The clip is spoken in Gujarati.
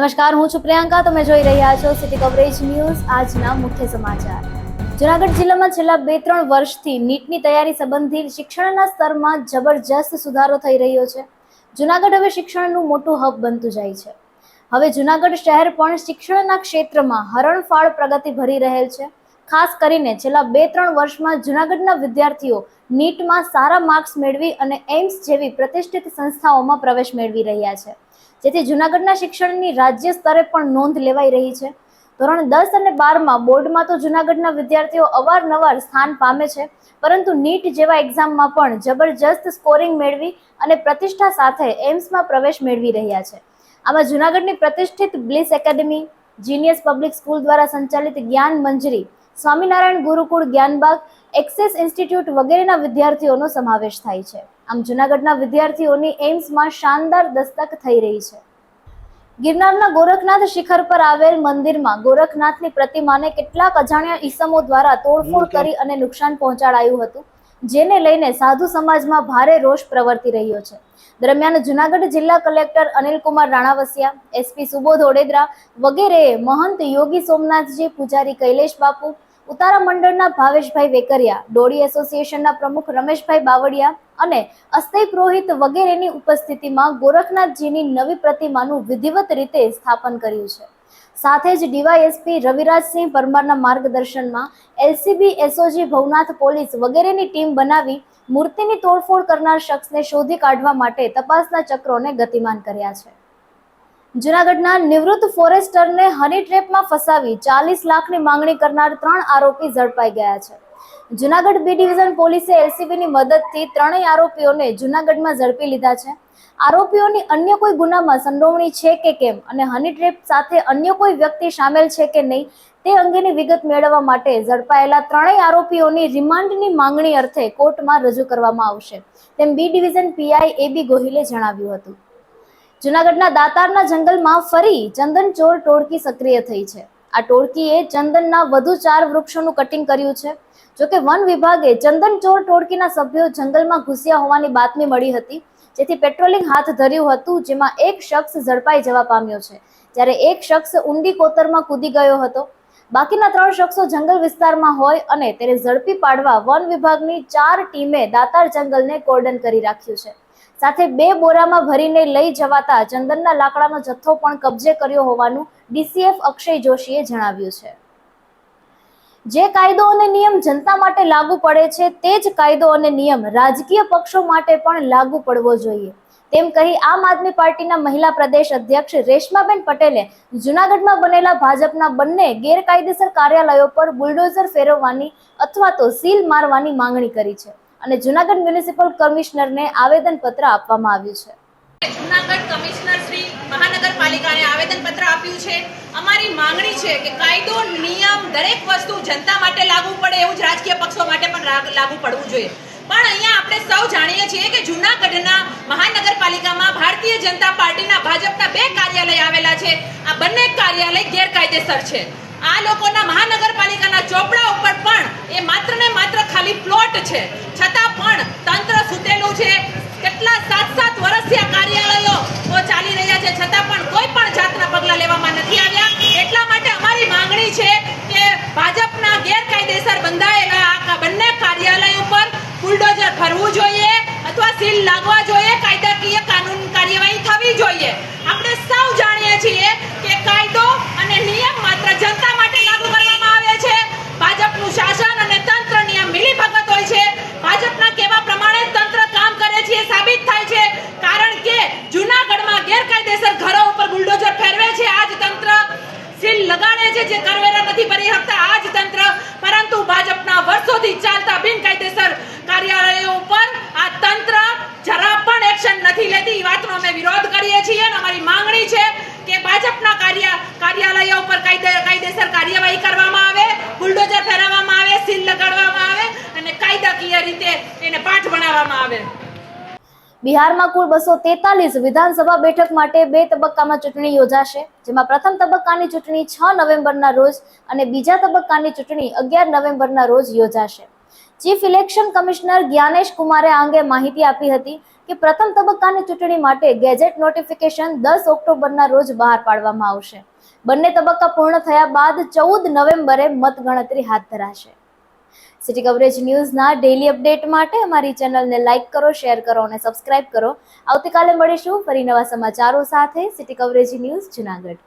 નમસ્કાર, હું છું પ્રિયંકા. તમે જોઈ રહ્યા છો સિટી કવરેજ ન્યૂઝ આજના મુખ્ય સમાચાર. જુનાગઢ જિલ્લામાં છેલ્લા બે ત્રણ વર્ષથી નીટની તૈયારી સંબંધિત શિક્ષણના સ્તરમાં જબરજસ્ત સુધારો થઈ રહ્યો છે. જુનાગઢ હવે શિક્ષણનું મોટું હબ બનતું જાય છે. હવે જુનાગઢ શહેર પણ શિક્ષણના ક્ષેત્રમાં હરણફાળ પ્રગતિ ભરી રહેલ છે. ખાસ કરીને છેલ્લા બે ત્રણ વર્ષમાં જુનાગઢના વિદ્યાર્થીઓ નીટમાં સારા માર્ક્સ મેળવી અને એમ્સ જેવી પ્રતિષ્ઠિત સંસ્થાઓમાં પ્રવેશ મેળવી રહ્યા છે. જેથી જુનાગઢના શિક્ષણની રાજ્ય સ્તરે પણ નોંધ લેવાઈ રહી છે. ધોરણ દસ અને બારમાં બોર્ડમાં તો જુનાગઢના વિદ્યાર્થીઓ અવારનવાર સ્થાન પામે છે, પરંતુ નીટ જેવા એક્ઝામમાં પણ જબરજસ્ત સ્કોરિંગ મેળવી અને પ્રતિષ્ઠા સાથે એમ્સમાં પ્રવેશ મેળવી રહ્યા છે. આમાં જુનાગઢની પ્રતિષ્ઠિત Bliss Academy, Genius Public School દ્વારા સંચાલિત જ્ઞાન મંજરી, સ્વામિનારાયણ ગુરુકુળ જ્ઞાનબાગ એક્સેસ ઇન્સ્ટિટ્યૂટ વગેરેના વિદ્યાર્થીઓનો સમાવેશ થાય છે. આમ જૂનાગઢના વિદ્યાર્થીઓની એમ્સમાં શાનદાર દસ્તક થઈ રહી છે. ગિરનારના ગોરખનાથ શિખર પર આવેલ મંદિરમાં ગોરખનાથની પ્રતિમાને કેટલાક અજાણ્યા ઈસમો દ્વારા તોડફોડ કરી અને નુકસાન પહોંચાડાયું હતું જેને લઈને સાધુ સમાજમાં ભારે રોષ પ્રવર્તી રહ્યો છે. દરમિયાન જુનાગઢ જિલ્લા કલેક્ટર અનિલકુમાર રાણાવસિયા એસપી સુબોધ ઓડેદરા વગેરેએ મહંત યોગી સોમનાથજી પૂજારી કૈલેશ બાપુ ઉતારા મંડળના ભાવેશભાઈ વેકરિયા ડોડી એસોસિએશનના પ્રમુખ રમેશભાઈ બાવળિયા અને અસ્તય પુરોહિત વગેરેની ઉપસ્થિતિમાં ગોરખનાથજીની નવી પ્રતિમાનું વિધિવત રીતે સ્થાપન કર્યું છે. સાથે જ ડીવાયએસપી રવિરાજસિંહ પરમારના માર્ગદર્શનમાં એલસીબી, એસઓજી, ભવનાથ પોલીસ વગેરેની ટીમ બનાવી મૂર્તિની તોડફોડ કરનાર શખ્સને શોધી કાઢવા માટે તપાસના ચક્રોને ગતિમાન કર્યા છે. જુનાગઢના નિવૃત્ત ફોરેસ્ટરને હની ટ્રેપમાં ફસાવી ચાલીસ લાખની માંગણી કરનાર ત્રણ આરોપી ઝડપાઈ ગયા છે. જુનાગઢ બી ડિવિઝન પોલીસે એલસીબીની મદદથી ત્રણેય આરોપીઓને જુનાગઢમાં ઝડપી લીધા છે. આરોપીઓની અન્ય કોઈ ગુનામાં સંડોવણી છે કે કેમ અને હની ટ્રેપ સાથે અન્ય કોઈ વ્યક્તિ સામેલ છે કે નહીં તે અંગેની વિગત મેળવવા માટે ઝડપાયેલા ત્રણેય આરોપીઓની રિમાન્ડની માંગણી અર્થે કોર્ટમાં રજૂ કરવામાં આવશે. તેમ બી ડિવિઝન પીઆઈ એ બી ગોહિલે જણાવ્યું હતું. જુનાગઢના દાતારના જંગલમાં ફરી ચંદન ચોર ટોળકી સક્રિય થઈ છે. આ ટોળકીએ ચંદનના વધુ ચાર વૃક્ષોનું કટિંગ કર્યું છે. જોકે વન વિભાગે ચંદન ચોર ટોળકીના સભ્યો જંગલમાં ઘૂસ્યા હોવાની બાતમી મળી હતી. જેથી પેટ્રોલિંગ હાથ ધર્યું હતું, જેમાં એક શખ્સ ઝડપાઈ જવા પામ્યો છે. જ્યારે એક શખ્સ ઊંડી કોતરમાં કૂદી ગયો હતો. બાકીના ત્રણ શખ્સો જંગલ વિસ્તારમાં હોય અને તેને ઝડપી પાડવા વન વિભાગની ચાર ટીમે દાતાર જંગલને કોર્ડન કરી રાખ્યું છે. સાથે બે બોરામાં ભરીને લઈ જવાતા ચંદનના લાકડાનો જથ્થો પણ કબજે કર્યો હોવાનું ડીસીએફ અક્ષય જોશીએ જણાવ્યું છે. જે કાયદો અને નિયમ જનતા માટે લાગુ પડે છે, તે જ કાયદો અને નિયમ રાજકીય પક્ષો માટે પણ લાગુ પડવો જોઈએ. તેમ કહી આમ આદમી પાર્ટીના મહિલા પ્રદેશ અધ્યક્ષ રેશમાબેન પટેલે જુનાગઢમાં બનેલા ભાજપના બંને ગેરકાયદેસર કાર્યાલયો પર બુલડોઝર ફેરવવાની અથવા તો સીલ મારવાની માંગણી કરી છે. અને જુનાગઢ મ્યુનિસિપલ કમિશનરને આવેદનપત્ર આપવામાં આવ્યું છે. જૂનાગઢ કમિશનર શ્રી મહાનગરપાલિકાને આવેદનપત્ર આપ્યું છે. અમારી માંગણી છે કે કાયદો, નિયમ, દરેક વસ્તુ જનતા માટે લાગુ પડે એવું જ રાજકીય પક્ષો માટે પણ લાગુ પડવું જોઈએ. પણ અહીંયા આપણે સૌ જાણીએ છીએ કે જૂનાગઢના મહાનગરપાલિકામાં ભારતીય જનતા પાર્ટીના ભાજપના બે કાર્યાલય આવેલા છે. આ બંને કાર્યાલય ગેરકાયદેસર છે. આ લોકોના મહાનગરપાલિકાના ચોપડા ઉપર પણ એ માત્ર ને માત્ર ખાલી પ્લોટ છે. છતાં પણ તંત્ર સુતેલું છે. કેટલા સાત સાત વર્ષથી આ કાર્યાલયો ચાલી રહ્યા છે. છતાં પણ કોઈ પણ જાતના પગલાં લેવામાં નથી આવ્યા. એટલા માટે અમારી માંગણી છે કે ભાજપના ગેરકાયદેસર બંધાયેલા આ બંને કાર્યાલય ઉપર બુલડોઝર ફરવું જોઈએ અથવા સીલ લાગવા જોઈએ. કાયદાકીય કાનૂન કાર્યવાહી થવી જોઈએ. આપણે સૌ જાણીએ છીએ કે કાયદો અને નિયમ માત્ર જનતા માટે લાગુ કરવામાં આવે છે ભાજપનું શાસન અને તંત્ર નિયમ મિલીભગત હોય છે ભાજપના કહેવા પ્રમાણે જ તંત્ર કામ કરે છે એ સાબિત થાય છે કારણ કે જૂનાગઢમાં ગેરકાયદેસર ઘરો ઉપર બુલડોઝર ફેરવે છે આ જ તંત્ર સીલ લગાડે છે જે કરવેરા નથી ભરી શકતા આ જ તંત્ર પરંતુ ભાજપના વર્ષોથી ચાલતા બિનકાયદેસર કાર્યાલયો ઉપર આ તંત્ર જરા પણ એક્શન નથી લેતી એ વાતનો અમે વિરોધ કરીએ છીએ અને અમારી માંગણી છે કે ભાજપના કાર્ય કાર્યાલયો ઉપર કાયદેસર કાર્યવાહી કરવામાં આવે, બુલડોઝર ફેરવવામાં આવે, સીલ લગાડવામાં આવે અને કાયદાકીય રીતે એને પાઠ બનાવવામાં આવે. બિહારમાં કુલ બસો તેતાલીસ વિધાનસભા બેઠક માટે બે તબક્કામાં ચૂંટણી યોજાશે, જેમાં પ્રથમ તબક્કાની ચૂંટણી છ નવેમ્બરના રોજ અને બીજા તબક્કાની ચૂંટણી અગિયાર નવેમ્બરના રોજ યોજાશે. ચીફ ઇલેક્શન કમિશનર જ્ઞાનેશ કુમારે આ અંગે માહિતી આપી હતી કે પ્રથમ તબક્કાની ચૂંટણી માટે ગેજેટ નોટિફિકેશન દસ ઓક્ટોબરના રોજ બહાર પાડવામાં આવશે. બંને તબક્કા પૂર્ણ થયા બાદ ચૌદ નવેમ્બરે મતગણતરી હાથ ધરાશે. સિટી કવરેજ ન્યૂઝના ડેલી અપડેટ માટે અમારી ચેનલને લાઇક કરો શેર કરો અને સબસ્ક્રાઇબ કરો. આવતીકાલે મળીશું ફરી નવા સમાચારો સાથે. City coverage news Junagadh.